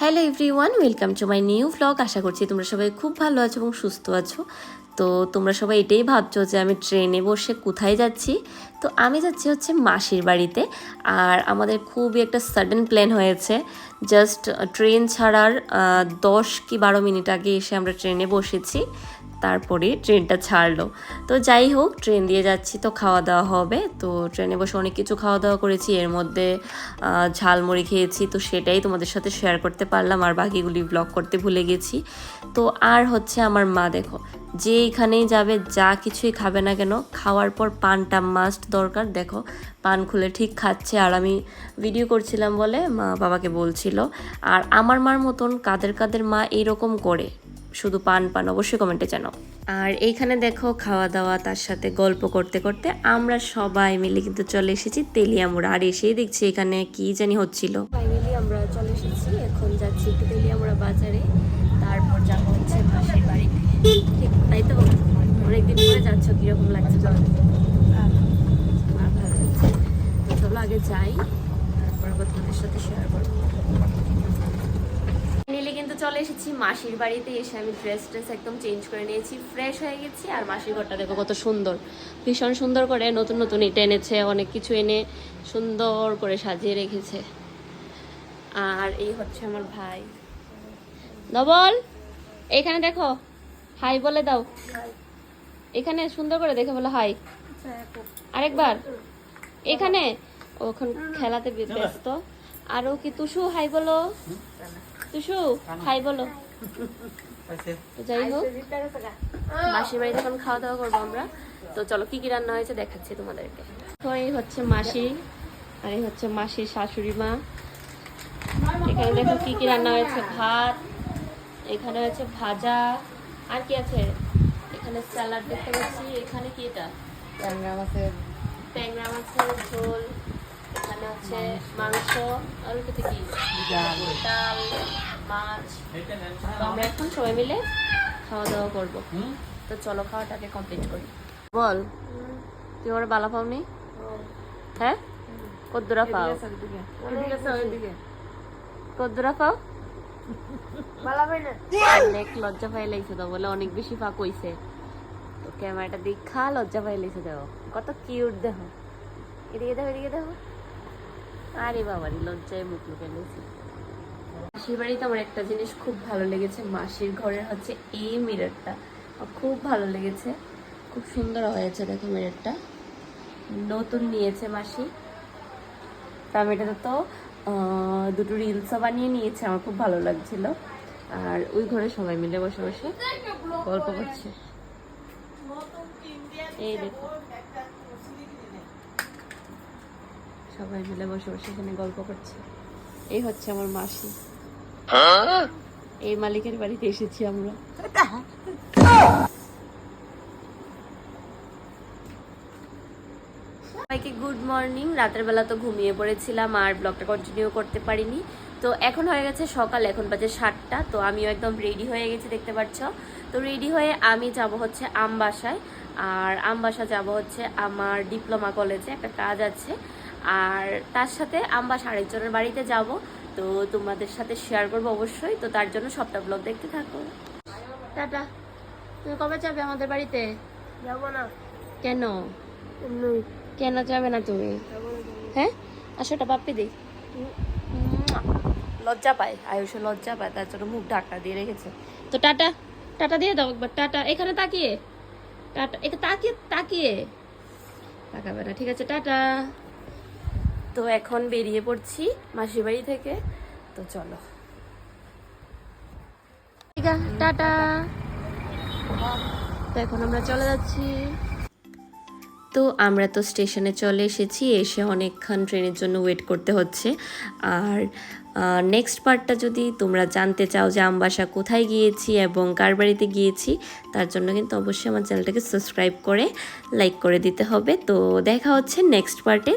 Hello everyone welcome to my new blog আশা করছি তোমরা সবাই খুব ভালো আছো এবং সুস্থ আছো। তো তোমরা সবাই এটাই ভাবছ যে আমি ট্রেনে বসে কোথায় যাচ্ছি? তো আমি যাচ্ছি হচ্ছে মাসির বাড়িতে। আর আমাদের খুবই একটা সাডেন প্ল্যান হয়েছে। জাস্ট ট্রেন ছাড়ার দশ কি বারো মিনিট আগে এসে আমরা ট্রেনে বসেছি। তারপরে ট্রেনটা ছাড়লো। তো যাই হোক, ট্রেন দিয়ে যাচ্ছি, তো খাওয়া দাওয়া হবে। তো ট্রেনে বসে অনেক কিছু খাওয়া দাওয়া করেছি। এর মধ্যে ঝালমুড়ি খেয়েছি। তো সেটাই তোমাদের সাথে শেয়ার করতে পারলাম। আর বাকিগুলি ব্লগ করতে ভুলে গেছি। তো আর হচ্ছে আমার মা, দেখো, যে এখানেই যাবে, যা কিছুই খাবে না কেন, খাওয়ার পর পানটা মাস্ট দরকার। দেখো, পান খুলে ঠিক খাচ্ছে। আর আমি ভিডিও করছিলাম বলে মা বাবাকে বলছিল। আর আমার মার মতন কাদের কাদের মা এইরকম করে। শুধু পান পান অবশ্যই কমেন্টে জানাও। আর এইখানে দেখো খাওয়া দাওয়া, তার সাথে গল্প করতে করতে আমরা সবাই মিলে কিন্তু চলে এসেছি তেলিয়ামুড়া। আর এসেই দেখছি এখানে কি জানি হচ্ছিল। ফাইনালি আমরা চলে এসেছি, এখন যাচ্ছি একটু তেলিয়ামুড়া বাজারে। তারপর যাব হচ্ছে মাসির বাড়ি। ঠিক তাই তো? অনেকদিন পরে যাচ্ছ, কীরকম লাগছে চলো আগে যাই, তারপর তোমাদের সাথে শেয়ার করব। কিন্তু চলে এসেছি। মাসির বাড়িতে এসে আমি ড্রেস ট্রেস একদম চেঞ্জ করে নিয়েছি। ফ্রেশ হয়ে গেছি আর মাসির ঘরটা দেখো কত সুন্দর। ভীষণ সুন্দর করে নতুন নতুন ইট এনেছে অনেক কিছু এনে সুন্দর করে সাজিয়ে রেখেছে। আর এই হচ্ছে আমার ভাই। নবল এখানে দেখো হাই বলে দাও। এখানে সুন্দর করে দেখে বলো হাই আরেকবার। এখানে? ওখান খেলাতে ব্যস্ত। আরও কি তুষু? হাই বলো। তুষু হাই বলো। যাই হোক মাসির বাড়িতে এখন খাওয়া দাওয়া করব আমরা। তো চলো কি কি রান্না হয়েছে দেখাচ্ছি তোমাদেরকে। তো এই হচ্ছে মাসি আর এই হচ্ছে মাসির শাশুড়ি মা। এখানে দেখো কি কি রান্না হয়েছে ভাত এখানে হচ্ছে ভাজা আর কি আছে? এখানে স্যালাড দেখতে পাচ্ছি এখানে কি এটা? ট্যাংরা মাছের ট্যাংরা মাছের ঝোল এখানে হচ্ছে মাংস আর কিছু কি? ডাল। মাছ। আমরা এখন সবাই মিলে খাওয়া দাওয়া করব তো চলো খাওয়াটাকে কমপ্লিট করি। বল। তুই ওরা বালা পাওনি? হ্যাঁ? কদ্দুরা পাও। কদ্দুরা পাও? অনেক লজ্জা পাই লাইছে তো বলে অনেক বেশি ফাঁক হইছে। তো ক্যামেরাটা দেখা লজ্জা পাই লাইছে দেখো কত কিউট দেখো। এদিকে দেখো এদিকে দেখো। আরে বাবারি, লজ্জায় মুখ লুকে লেছি মাসির বাড়িতে আমার একটা জিনিস খুব ভালো লেগেছে। মাসির ঘরের হচ্ছে এই মিররটা খুব ভালো লেগেছে। খুব সুন্দর হয়েছে, দেখো মিররটা নতুন নিয়েছে মাসি। তো এটাতে তো দুটো রিলসও বানিয়ে নিয়েছে, আমার খুব ভালো লাগছিল। আর ওই ঘরে সবাই মিলে বসে বসে গল্প করছে। এই দেখো। সবাই মিলে বসে বসে এখানে গল্প করছে। এই হচ্ছে আমার মাসি। এই মালিকের বাড়িতে এসেছি আমরা। সবাইকে গুড মর্নিং রাতের বেলা তো ঘুমিয়ে পড়েছিলাম আর ব্লগটা কন্টিনিউ করতে পারিনি। তো এখন হয়ে গেছে সকাল, এখন বাজে সাতটা। তো আমিও একদম রেডি হয়ে গেছি, দেখতে পাচ্ছ? তো রেডি হয়ে আমি যাব হচ্ছে আমবাসায়। আর আমবাসা যাব হচ্ছে আমার ডিপ্লোমা কলেজে একটা কাজ আছে। আর তার সাথে আমবাসা আরেকজনের বাড়িতে যাব তো তোমাদের সাথে শেয়ার করব অবশ্যই তো তার জন্য সবটা ব্লগ দেখতে থাকো। টাটা। তুমি কবে যাবে আমাদের বাড়িতে? যাব না। কেন? কেন যাবে না তুমি? হ্যাঁ? আসো এটা বাপ্পি দিই লজ্জা পায়। আয়ুষে লজ্জা পায় তার জন্য মুখ ঢাকা দিয়ে রেখেছে। তো টাটা টাটা দিয়ে দাও একবার টাটা। এখানে তাকিয়ে। টাটা এখানে তাকিয়ে তাকিয়ে। তাকাবে না ঠিক আছে টাটা। তো এখন বেরিয়ে পড়ছি মাসির বাড়ি থেকে। তো চলো। টাটা। তো এখন আমরা চলে যাচ্ছি। তো আমরা তো স্টেশনে চলে এসেছি এসে অনেকক্ষণ ট্রেনের জন্য ওয়েট করতে হচ্ছে। আর নেক্সট পার্টটা যদি তোমরা জানতে চাও যে আমবাসা কোথায় গিয়েছি এবং কার বাড়িতে গিয়েছি তার জন্য কিন্তু অবশ্যই আমার চ্যানেলটাকে সাবস্ক্রাইব করে লাইক করে দিতে হবে। তো দেখা হচ্ছে নেক্সট পার্টে